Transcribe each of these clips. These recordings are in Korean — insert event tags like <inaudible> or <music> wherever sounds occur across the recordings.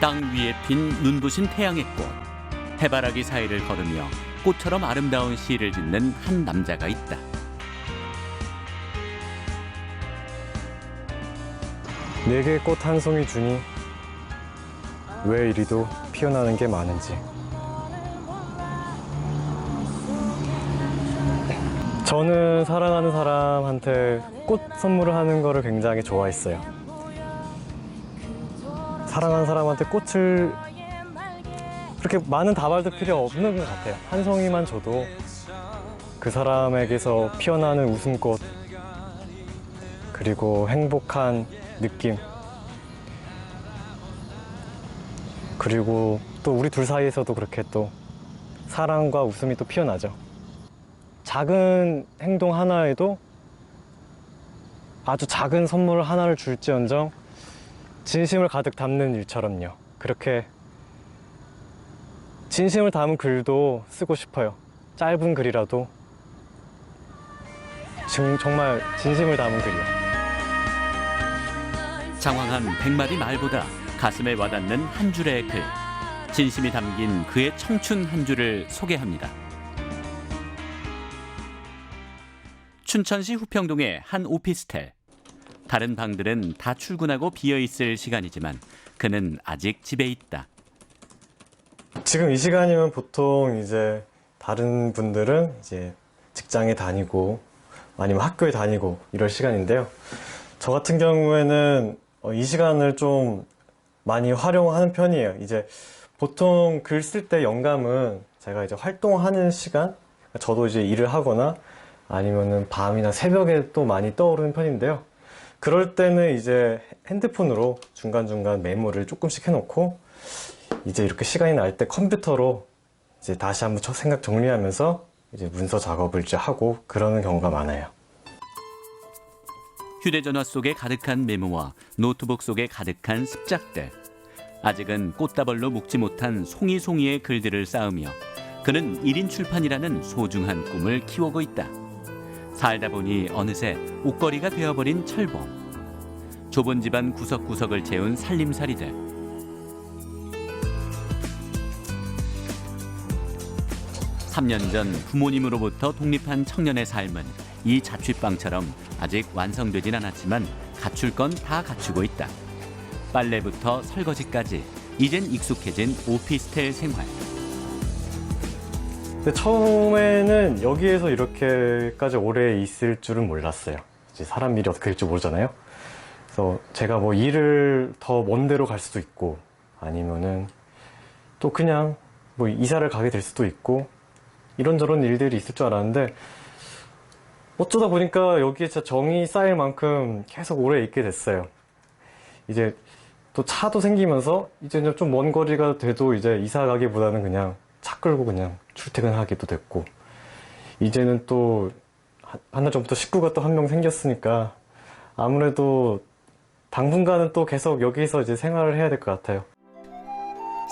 땅 위에 핀 눈부신 태양의 꽃, 해바라기 사이를 걸으며 꽃처럼 아름다운 시를 짓는 한 남자가 있다. 내게 꽃 한 송이 주니 왜 이리도 피어나는 게 많은지. 저는 사랑하는 사람한테 꽃 선물을 하는 거를 굉장히 좋아했어요 사랑하는 사람한테 꽃을 그렇게 많은 다발도 필요 없는 것 같아요. 한 송이만 줘도 그 사람에게서 피어나는 웃음꽃 그리고 행복한 느낌 그리고 또 우리 둘 사이에서도 그렇게 또 사랑과 웃음이 또 피어나죠. 작은 행동 하나에도 아주 작은 선물 하나를 줄지언정 진심을 가득 담는 일처럼요. 그렇게 진심을 담은 글도 쓰고 싶어요. 짧은 글이라도. 정- 정말 진심을 담은 글이요. 장황한 백마디 말보다 가슴에 와닿는 한 줄의 글, 진심이 담긴 그의 청춘 한 줄을 소개합니다. 춘천시 후평동의 한 오피스텔. 다른 방들은 다 출근하고 비어 있을 시간이지만 그는 아직 집에 있다. 지금 이 시간이면 보통 이제 다른 분들은 이제 직장에 다니고 아니면 학교에 다니고 이럴 시간인데요. 저 같은 경우에는 어, 이 시간을 좀 많이 활용하는 편이에요. 이제 보통 글 쓸 때 영감은 제가 이제 활동하는 시간, 저도 이제 일을 하거나 아니면은 밤이나 새벽에 또 많이 떠오르는 편인데요. 그럴 때는 이제 핸드폰으로 중간중간 메모를 조금씩 해놓고 이제 이렇게 시간이 날 때 컴퓨터로 이제 다시 한번 첫 생각 정리하면서 이제 문서 작업을 이제 하고 그러는 경우가 많아요. 휴대전화 속에 가득한 메모와 노트북 속에 가득한 습작들. 아직은 꽃다발로 묶지 못한 송이송이의 글들을 쌓으며 그는 1인 출판이라는 소중한 꿈을 키우고 있다. 살다 보니 어느새 옷걸이가 되어버린 철봉. 좁은 집안 구석구석을 채운 살림살이들. 삼 년 전 부모님으로부터 독립한 청년의 삶은 이 자취방처럼 아직 완성되진 않았지만 갖출 건 다 갖추고 있다. 빨래부터 설거지까지 이젠 익숙해진 오피스텔 생활. 근데 처음에는 여기에서 이렇게까지 오래 있을 줄은 몰랐어요. 이제 사람 일이 어떻게 될지 모르잖아요. 그래서 제가 뭐 일을 더 먼 데로 갈 수도 있고 아니면은 또 그냥 뭐 이사를 가게 될 수도 있고 이런저런 일들이 있을 줄 알았는데 어쩌다 보니까 여기에 진짜 정이 쌓일 만큼 계속 오래 있게 됐어요. 이제 또 차도 생기면서 이제는 좀먼 거리가 돼도 이제 이사 가기보다는 그냥 차 끌고 그냥 출퇴근하기도 됐고 이제는 또 한 달 전부터 식구가 또 한 명 생겼으니까 아무래도 당분간은 또 계속 여기서 이제 생활을 해야 될 것 같아요.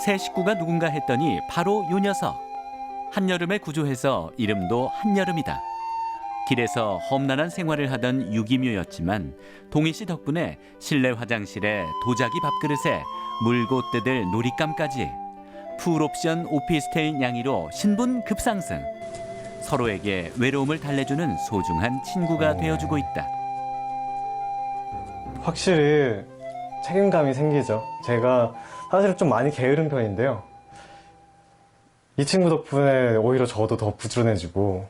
새 식구가 누군가 했더니 바로 요 녀석. 한여름에 구조해서 이름도 한여름이다. 길에서 험난한 생활을 하던 유기묘였지만 동희 씨 덕분에 실내 화장실에 도자기 밥그릇에 물고 뜯을 놀잇감까지 풀옵션 오피스텔 양이로 신분 급상승. 서로에게 외로움을 달래주는 소중한 친구가 되어주고 있다. 확실히 책임감이 생기죠. 제가 사실 좀 많이 게으른 편인데요. 이 친구 덕분에 오히려 저도 더 부지런해지고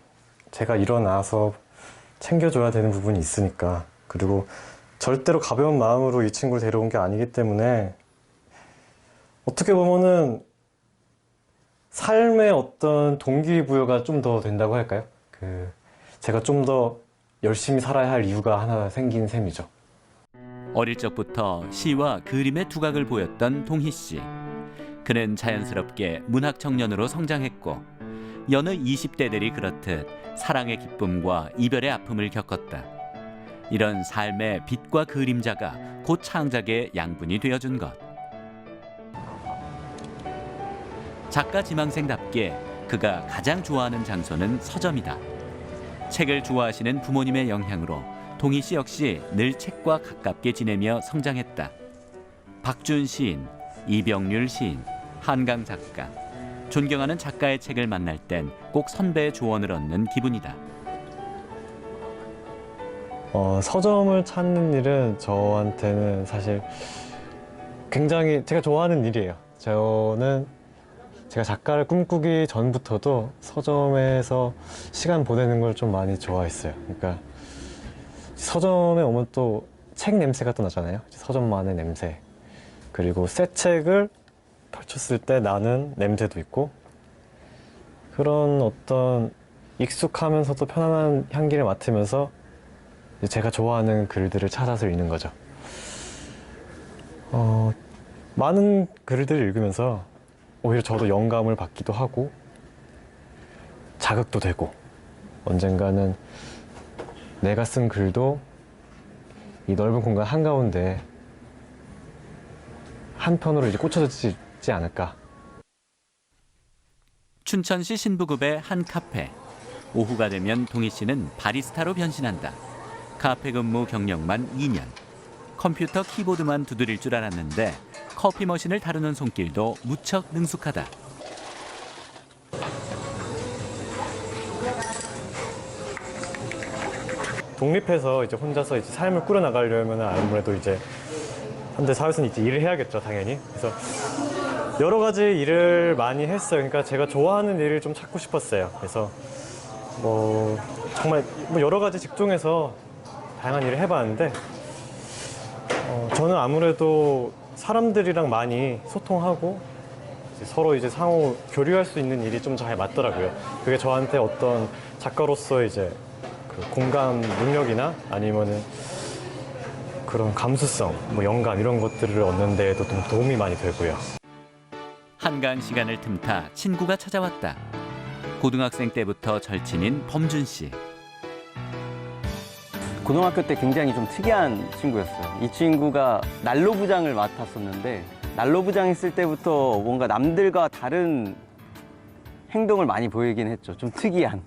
제가 일어나서 챙겨줘야 되는 부분이 있으니까 그리고 절대로 가벼운 마음으로 이 친구를 데려온 게 아니기 때문에 어떻게 보면은 삶의 어떤 동기부여가 좀 더 된다고 할까요? 그 제가 좀 더 열심히 살아야 할 이유가 하나 생긴 셈이죠. 어릴 적부터 시와 그림의 두각을 보였던 동희 씨. 그는 자연스럽게 문학 청년으로 성장했고 여느 20대들이 그렇듯 사랑의 기쁨과 이별의 아픔을 겪었다. 이런 삶의 빛과 그림자가 곧 창작의 양분이 되어준 것. 작가 지망생답게 그가 가장 좋아하는 장소는 서점이다. 책을 좋아하시는 부모님의 영향으로 동희 씨 역시 늘 책과 가깝게 지내며 성장했다. 박준 시인, 이병률 시인, 한강 작가. 존경하는 작가의 책을 만날 땐 꼭 선배의 조언을 얻는 기분이다. 어, 서점을 찾는 일은 저한테는 사실 굉장히 제가 좋아하는 일이에요. 저는 제가 작가를 꿈꾸기 전부터도 서점에서 시간 보내는 걸 좀 많이 좋아했어요. 그러니까 서점에 오면 또 책 냄새가 또 나잖아요. 서점만의 냄새. 그리고 새 책을 펼쳤을 때 나는 냄새도 있고 그런 어떤 익숙하면서도 편안한 향기를 맡으면서 제가 좋아하는 글들을 찾아서 읽는 거죠. 어, 많은 글들을 읽으면서 오히려 저도 영감을 받기도 하고 자극도 되고 언젠가는 내가 쓴 글도 이 넓은 공간 한가운데 한편으로 이제 꽂혀지지 않을까. 춘천시 신부급의 한 카페. 오후가 되면 동희 씨는 바리스타로 변신한다. 카페 근무 경력만 2년. 컴퓨터 키보드만 두드릴 줄 알았는데 커피 머신을 다루는 손길도 무척 능숙하다. 독립해서 이제 혼자서 이제 삶을 꾸려 나가려면 아무래도 이제 현대 사회에서는 이제 일을 해야겠죠, 당연히. 그래서 여러 가지 일을 많이 했어요. 그러니까 제가 좋아하는 일을 좀 찾고 싶었어요. 그래서 뭐 정말 뭐 여러 가지 직종에서 다양한 일을 해봤는데 어, 저는 아무래도 사람들이랑 많이 소통하고 이제 서로 이제 상호 교류할 수 있는 일이 좀 잘 맞더라고요. 그게 저한테 어떤 작가로서 이제 그 공감 능력이나 아니면은 그런 감수성, 뭐 영감 이런 것들을 얻는 데에도 좀 도움이 많이 되고요. 한가한 시간을 틈타 친구가 찾아왔다. 고등학생 때부터 절친인 범준 씨. 고등학교 때 굉장히 좀 특이한 친구였어요. 이 친구가 난로 부장을 맡았었는데 난로 부장 했을 때부터 뭔가 남들과 다른 행동을 많이 보이긴 했죠. 좀 특이한.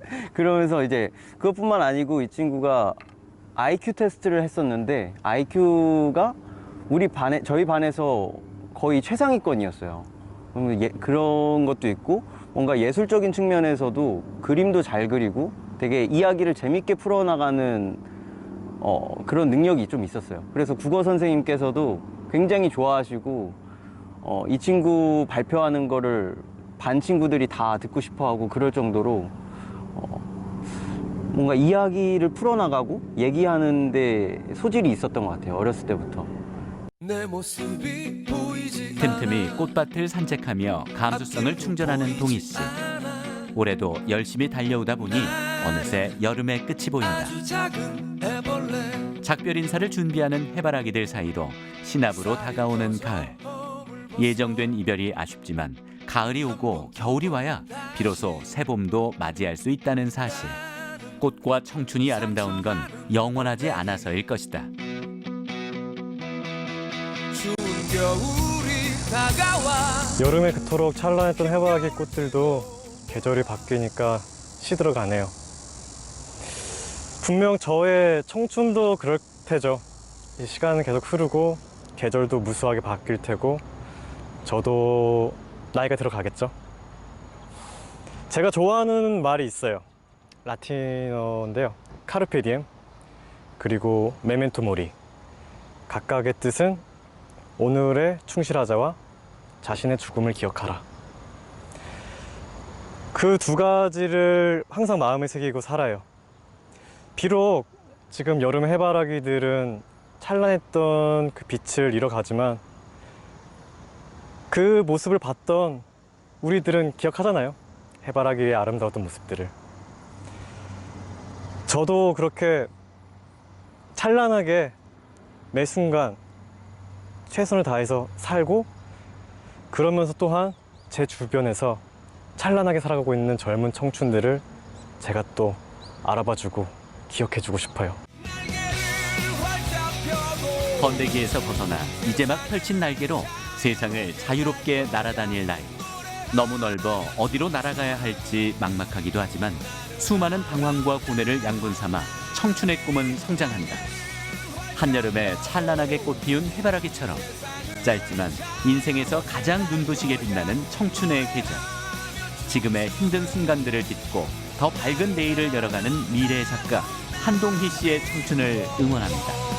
<laughs> 그러면서 이제 그것뿐만 아니고 이 친구가 IQ 테스트를 했었는데 IQ가 우리 반에 저희 반에서 거의 최상위권이었어요. 예- 그런 것도 있고 뭔가 예술적인 측면에서도 그림도 잘 그리고 되게 이야기를 재밌게 풀어나가는 어, 그런 능력이 좀 있었어요. 그래서 국어 선생님께서도 굉장히 좋아하시고 어, 이 친구 발표하는 거를 반 친구들이 다 듣고 싶어하고 그럴 정도로 어, 뭔가 이야기를 풀어나가고 얘기하는데 소질이 있었던 것 같아요. 어렸을 때부터. 내 모습이 보이지 틈틈이 꽃밭을 산책하며 감수성을 충전하는 동희 씨. 올해도 열심히 달려오다 보니 어느새 여름의 끝이 보인다. 작별 인사를 준비하는 해바라기들 사이로 신압으로 다가오는 가을. 예정된 이별이 아쉽지만 가을이 오고 겨울이 와야 비로소 새봄도 맞이할 수 있다는 사실. 꽃과 청춘이 아름다운 건 영원하지 않아서일 것이다. 추운 겨울이 다가와 여름에 그토록 찬란했던 해바라기 꽃들도 계절이 바뀌니까 시들어가네요. 분명 저의 청춘도 그럴 테죠. 이 시간은 계속 흐르고 계절도 무수하게 바뀔 테고 저도 나이가 들어가겠죠. 제가 좋아하는 말이 있어요. 라틴어인데요. 카르페 디엠 그리고 메멘토 모리 각각의 뜻은 오늘에 충실하자와 자신의 죽음을 기억하라. 그 두 가지를 항상 마음에 새기고 살아요. 비록 지금 여름 해바라기들은 찬란했던 그 빛을 잃어가지만 그 모습을 봤던 우리들은 기억하잖아요. 해바라기의 아름다웠던 모습들을. 저도 그렇게 찬란하게 매 순간 최선을 다해서 살고 그러면서 또한 제 주변에서 찬란하게 살아가고 있는 젊은 청춘들을 제가 또 알아봐주고 기억해주고 싶어요. 번데기에서 벗어나 이제 막 펼친 날개로 세상을 자유롭게 날아다닐 날. 너무 넓어 어디로 날아가야 할지 막막하기도 하지만 수많은 방황과 고뇌를 양분 삼아 청춘의 꿈은 성장한다. 한여름에 찬란하게 꽃피운 해바라기처럼 짧지만 인생에서 가장 눈부시게 빛나는 청춘의 계절. 지금의 힘든 순간들을 딛고 더 밝은 내일을 열어가는 미래의 작가 한동희 씨의 청춘을 응원합니다.